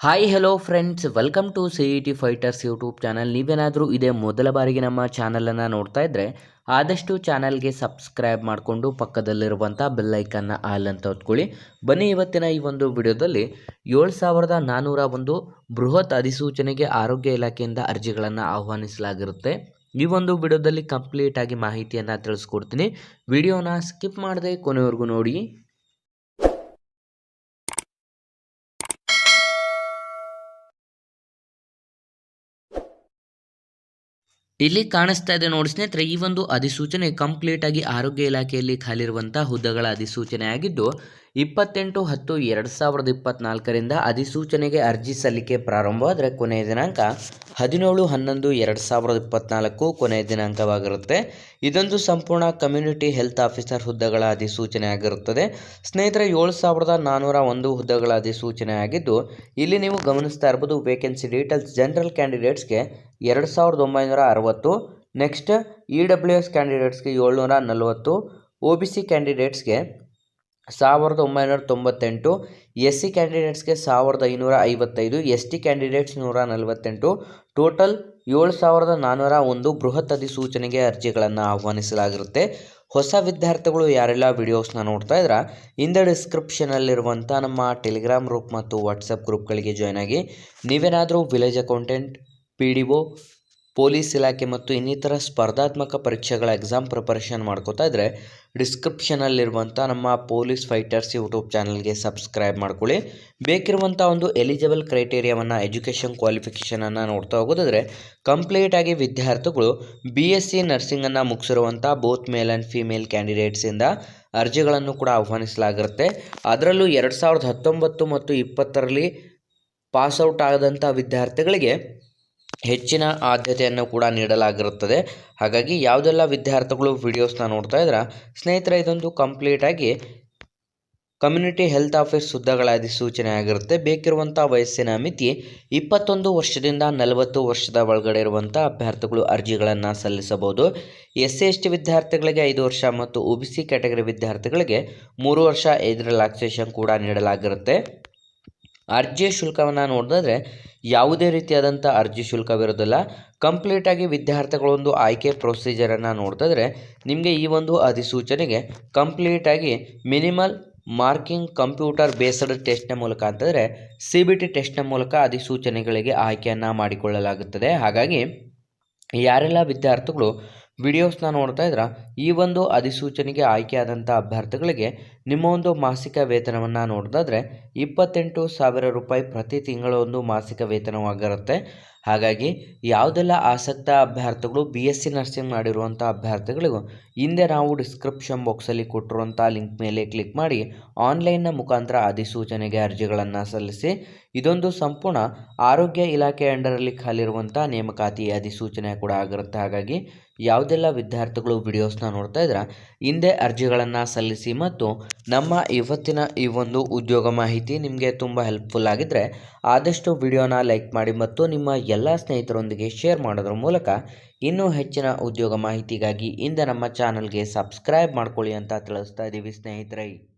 Hi hello friends welcome to C E T fighters YouTube channel ನೀವೇನಾದರೂ ಇದೇ ಮೊದಲ ಬಾರಿಗೆ ನಮ್ಮ ಚಾನಲನ್ನು ನೋಡ್ತಾ ಇದ್ದರೆ ಆದಷ್ಟು ಚಾನಲ್ಗೆ ಸಬ್ಸ್ಕ್ರೈಬ್ ಮಾಡಿಕೊಂಡು ಪಕ್ಕದಲ್ಲಿರುವಂಥ ಬೆಲ್ಲೈಕನ್ನ ಆಲ್ ಅಂತ ಹೊತ್ಕೊಳ್ಳಿ. ಬನ್ನಿ ಇವತ್ತಿನ ಈ ಒಂದು ವಿಡಿಯೋದಲ್ಲಿ ಏಳು ಸಾವಿರದ ನಾನ್ನೂರ ಒಂದು ಬೃಹತ್ ಅಧಿಸೂಚನೆಗೆ ಆರೋಗ್ಯ ಇಲಾಖೆಯಿಂದ ಅರ್ಜಿಗಳನ್ನು ಆಹ್ವಾನಿಸಲಾಗಿರುತ್ತೆ. ಈ ಒಂದು ವಿಡಿಯೋದಲ್ಲಿ ಕಂಪ್ಲೀಟಾಗಿ ಮಾಹಿತಿಯನ್ನು ತಿಳಿಸ್ಕೊಡ್ತೀನಿ. ವಿಡಿಯೋನ ಸ್ಕಿಪ್ ಮಾಡದೆ ಕೊನೆವರೆಗೂ ನೋಡಿ. ಇಲ್ಲಿ ಕಾಣಿಸ್ತಾ ಇದೆ ನೋಡಿ ಸ್ನೇಹಿತರೆ, ಈ ಒಂದು ಅಧಿಸೂಚನೆ ಕಂಪ್ಲೀಟ್ ಆಗಿ ಆರೋಗ್ಯ ಇಲಾಖೆಯಲ್ಲಿ ಖಾಲಿರುವಂತಹ ಹುದ್ದೆಗಳ ಅಧಿಸೂಚನೆ ಆಗಿದ್ದು ಇಪ್ಪತ್ತೆಂಟು ಹತ್ತು ಎರಡು ಸಾವಿರದ ಇಪ್ಪತ್ತ್ನಾಲ್ಕರಿಂದ ಅಧಿಸೂಚನೆಗೆ ಅರ್ಜಿ ಸಲ್ಲಿಕೆ ಪ್ರಾರಂಭವಾದರೆ ಕೊನೆಯ ದಿನಾಂಕ ಹದಿನೇಳು ಹನ್ನೊಂದು ಎರಡು ಸಾವಿರದ ಇಪ್ಪತ್ನಾಲ್ಕು ಕೊನೆಯ ದಿನಾಂಕವಾಗಿರುತ್ತೆ. ಇದೊಂದು ಸಂಪೂರ್ಣ ಕಮ್ಯುನಿಟಿ ಹೆಲ್ತ್ ಆಫೀಸರ್ ಹುದ್ದೆಗಳ ಅಧಿಸೂಚನೆ ಆಗಿರುತ್ತದೆ ಸ್ನೇಹಿತರೆ, ಏಳು ಸಾವಿರದ ನಾನ್ನೂರ ಒಂದು ಹುದ್ದೆಗಳ ಅಧಿಸೂಚನೆ ಆಗಿದ್ದು ಇಲ್ಲಿ ನೀವು ಗಮನಿಸ್ತಾ ಇರ್ಬೋದು ವೇಕೆನ್ಸಿ ಡೀಟೇಲ್ಸ್ ಜನರಲ್ ಕ್ಯಾಂಡಿಡೇಟ್ಸ್ಗೆ ಎರಡು ಸಾವಿರದ ಒಂಬೈನೂರ ಅರವತ್ತು ನೆಕ್ಸ್ಟ್ ಇ ಡಬ್ಲ್ಯೂ ಎಸ್ ಕ್ಯಾಂಡಿಡೇಟ್ಸ್ಗೆ ಏಳ್ನೂರ ನಲವತ್ತು ಒ ಬಿ ಸಿ ಕ್ಯಾಂಡಿಡೇಟ್ಸ್ಗೆ ಸಾವಿರದ ಒಂಬೈನೂರ ತೊಂಬತ್ತೆಂಟು ಎಸ್ ಸಿ ಕ್ಯಾಂಡಿಡೇಟ್ಸ್ಗೆ ಸಾವಿರದ ಐನೂರ ಐವತ್ತೈದು ಎಸ್ ಟಿ ಕ್ಯಾಂಡಿಡೇಟ್ಸ್ ನೂರ ನಲವತ್ತೆಂಟು, ಟೋಟಲ್ ಏಳು ಸಾವಿರದ ನಾನ್ನೂರ ಒಂದು ಬೃಹತ್ ಅಧಿಸೂಚನೆಗೆ ಅರ್ಜಿಗಳನ್ನು ಆಹ್ವಾನಿಸಲಾಗಿರುತ್ತೆ. ಹೊಸ ವಿದ್ಯಾರ್ಥಿಗಳು ಯಾರೆಲ್ಲ ವಿಡಿಯೋಸ್ನ ನೋಡ್ತಾ ಇದ್ರ ಇಂದ ಡಿಸ್ಕ್ರಿಪ್ಷನಲ್ಲಿರುವಂಥ ನಮ್ಮ ಟೆಲಿಗ್ರಾಮ್ ಗ್ರೂಪ್ ಮತ್ತು ವಾಟ್ಸಪ್ ಗ್ರೂಪ್ಗಳಿಗೆ ಜಾಯ್ನ್ ಆಗಿ ನೀವೇನಾದರೂ village accountant, P D O police ಇಲಾಖೆ ಮತ್ತು ಇನ್ನಿತರ ಸ್ಪರ್ಧಾತ್ಮಕ ಪರೀಕ್ಷೆಗಳ ಎಕ್ಸಾಮ್ ಪ್ರಿಪರೇಷನ್ ಮಾಡ್ಕೋತಾ ಇದ್ದರೆ ಡಿಸ್ಕ್ರಿಪ್ಷನಲ್ಲಿರುವಂಥ ನಮ್ಮ ಪೊಲೀಸ್ ಫೈಟರ್ಸ್ ಯೂಟ್ಯೂಬ್ ಚಾನಲ್ಗೆ ಸಬ್ಸ್ಕ್ರೈಬ್ ಮಾಡ್ಕೊಳ್ಳಿ. ಬೇಕಿರುವಂಥ ಒಂದು ಎಲಿಜಿಬಲ್ ಕ್ರೈಟೇರಿಯಾವನ್ನು ಎಜುಕೇಷನ್ ಕ್ವಾಲಿಫಿಕೇಷನನ್ನು ನೋಡ್ತಾ ಹೋಗೋದಾದರೆ ಕಂಪ್ಲೀಟಾಗಿ ವಿದ್ಯಾರ್ಥಿಗಳು ಬಿ ಎಸ್ ಸಿ ನರ್ಸಿಂಗನ್ನು ಮುಗಿಸಿರುವಂಥ ಬೋತ್ ಮೇಲ್ ಆ್ಯಂಡ್ ಫೀಮೇಲ್ ಕ್ಯಾಂಡಿಡೇಟ್ಸಿಂದ ಅರ್ಜಿಗಳನ್ನು ಕೂಡ ಆಹ್ವಾನಿಸಲಾಗಿರುತ್ತೆ. ಅದರಲ್ಲೂ ಎರಡು ಸಾವಿರದ ಹತ್ತೊಂಬತ್ತು ಮತ್ತು ಇಪ್ಪತ್ತರಲ್ಲಿ ಪಾಸ್ಔಟ್ ಆದಂಥ ವಿದ್ಯಾರ್ಥಿಗಳಿಗೆ ಹೆಚ್ಚಿನ ಆದ್ಯತೆಯನ್ನು ಕೂಡ ನೀಡಲಾಗಿರುತ್ತದೆ. ಹಾಗಾಗಿ ಯಾವುದೆಲ್ಲ ವಿದ್ಯಾರ್ಥಿಗಳು ವಿಡಿಯೋಸ್ನ ನೋಡ್ತಾ ಇದ್ರೆ, ಸ್ನೇಹಿತರೆ, ಇದೊಂದು ಕಂಪ್ಲೀಟಾಗಿ ಕಮ್ಯುನಿಟಿ ಹೆಲ್ತ್ ಆಫೀಸ್ ಹುದ್ದೆಗಳ ಅಧಿಸೂಚನೆ ಆಗಿರುತ್ತೆ. ಬೇಕಿರುವಂಥ ವಯಸ್ಸಿನ ಮಿತಿ ಇಪ್ಪತ್ತೊಂದು ವರ್ಷದಿಂದ ನಲವತ್ತು ವರ್ಷದ ಒಳಗಡೆ ಇರುವಂಥ ಅಭ್ಯರ್ಥಿಗಳು ಅರ್ಜಿಗಳನ್ನು ಸಲ್ಲಿಸಬಹುದು. ಎಸ್ ಸಿ ಎಸ್ ಟಿ ವಿದ್ಯಾರ್ಥಿಗಳಿಗೆ ಐದು ವರ್ಷ ಮತ್ತು ಒ ಬಿ ಸಿ ಕ್ಯಾಟಗರಿ ವಿದ್ಯಾರ್ಥಿಗಳಿಗೆ ಮೂರು ವರ್ಷ ಏಜ್ ರಿಲ್ಯಾಕ್ಸೇಷನ್ ಕೂಡ ನೀಡಲಾಗಿರುತ್ತೆ. ಅರ್ಜಿ ಶುಲ್ಕವನ್ನು ನೋಡಿದ್ರೆ ಯಾವುದೇ ರೀತಿಯಾದಂಥ ಅರ್ಜಿ ಶುಲ್ಕವಿರೋದಿಲ್ಲ ಕಂಪ್ಲೀಟಾಗಿ ವಿದ್ಯಾರ್ಥಿಗಳೊಂದು ಆಯ್ಕೆ ಪ್ರೊಸೀಜರನ್ನು ನೋಡಿದ್ರೆ ನಿಮಗೆ ಈ ಒಂದು ಅಧಿಸೂಚನೆಗೆ ಕಂಪ್ಲೀಟಾಗಿ ಮಿನಿಮಲ್ ಮಾರ್ಕಿಂಗ್ ಕಂಪ್ಯೂಟರ್ ಬೇಸ್ಡ್ ಟೆಸ್ಟ್ನ ಮೂಲಕ ಅಂತಂದರೆ ಸಿ ಬಿ ಟಿ ಟೆಸ್ಟ್ನ ಮೂಲಕ ಅಧಿಸೂಚನೆಗಳಿಗೆ ಆಯ್ಕೆಯನ್ನು ಮಾಡಿಕೊಳ್ಳಲಾಗುತ್ತದೆ. ಹಾಗಾಗಿ ಯಾರೆಲ್ಲ ವಿದ್ಯಾರ್ಥಿಗಳು ವಿಡಿಯೋಸ್ನ ನೋಡ್ತಾ ಇದ್ರ, ಈ ಒಂದು ಅಧಿಸೂಚನೆಗೆ ಆಯ್ಕೆಯಾದಂಥ ಅಭ್ಯರ್ಥಿಗಳಿಗೆ ನಿಮ್ಮ ಒಂದು ಮಾಸಿಕ ವೇತನವನ್ನು ನೋಡಿದಾದ್ರೆ ಇಪ್ಪತ್ತೆಂಟು ಸಾವಿರ ರೂಪಾಯಿ ಪ್ರತಿ ತಿಂಗಳ ಒಂದು ಮಾಸಿಕ ವೇತನವಾಗಿರುತ್ತೆ. ಹಾಗಾಗಿ ಯಾವುದೆಲ್ಲ ಆಸಕ್ತ ಅಭ್ಯರ್ಥಿಗಳು ಬಿ ಎಸ್ ಸಿ ನರ್ಸಿಂಗ್ ಮಾಡಿರುವಂಥ ಅಭ್ಯರ್ಥಿಗಳಿಗೂ ಹಿಂದೆ ನಾವು ಡಿಸ್ಕ್ರಿಪ್ಷನ್ ಬಾಕ್ಸಲ್ಲಿ ಕೊಟ್ಟಿರುವಂಥ ಲಿಂಕ್ ಮೇಲೆ ಕ್ಲಿಕ್ ಮಾಡಿ ಆನ್ಲೈನ್ನ ಮುಖಾಂತರ ಅಧಿಸೂಚನೆಗೆ ಅರ್ಜಿಗಳನ್ನು ಸಲ್ಲಿಸಿ, ಇದೊಂದು ಸಂಪೂರ್ಣ ಆರೋಗ್ಯ ಇಲಾಖೆ ಅಂಡರಲ್ಲಿ ಖಾಲಿರುವಂಥ ನೇಮಕಾತಿ ಅಧಿಸೂಚನೆ ಕೂಡ ಆಗಿರುತ್ತೆ. ಹಾಗಾಗಿ ಯಾವುದೆಲ್ಲ ವಿದ್ಯಾರ್ಥಿಗಳು ವಿಡಿಯೋಸ್ನ ನೋಡ್ತಾ ಇದ್ರೆ, ಹಿಂದೆ ಅರ್ಜಿಗಳನ್ನು ಸಲ್ಲಿಸಿ ಮತ್ತು ನಮ್ಮ ಇವತ್ತಿನ ಈ ಒಂದು ಉದ್ಯೋಗ ಮಾಹಿತಿ ನಿಮಗೆ ತುಂಬ ಹೆಲ್ಪ್ಫುಲ್ ಆಗಿದ್ದರೆ ಆದಷ್ಟು ವಿಡಿಯೋನ ಲೈಕ್ ಮಾಡಿ ಮತ್ತು ನಿಮ್ಮ ಎಲ್ಲ ಸ್ನೇಹಿತರೊಂದಿಗೆ ಶೇರ್ ಮಾಡೋದ್ರ ಮೂಲಕ ಇನ್ನೂ ಹೆಚ್ಚಿನ ಉದ್ಯೋಗ ಮಾಹಿತಿಗಾಗಿ ಇಂದ ನಮ್ಮ ಚಾನಲ್ಗೆ ಸಬ್ಸ್ಕ್ರೈಬ್ ಮಾಡ್ಕೊಳ್ಳಿ ಅಂತ ತಿಳಿಸ್ತಾ ಇದ್ದೀವಿ ಸ್ನೇಹಿತರೆ.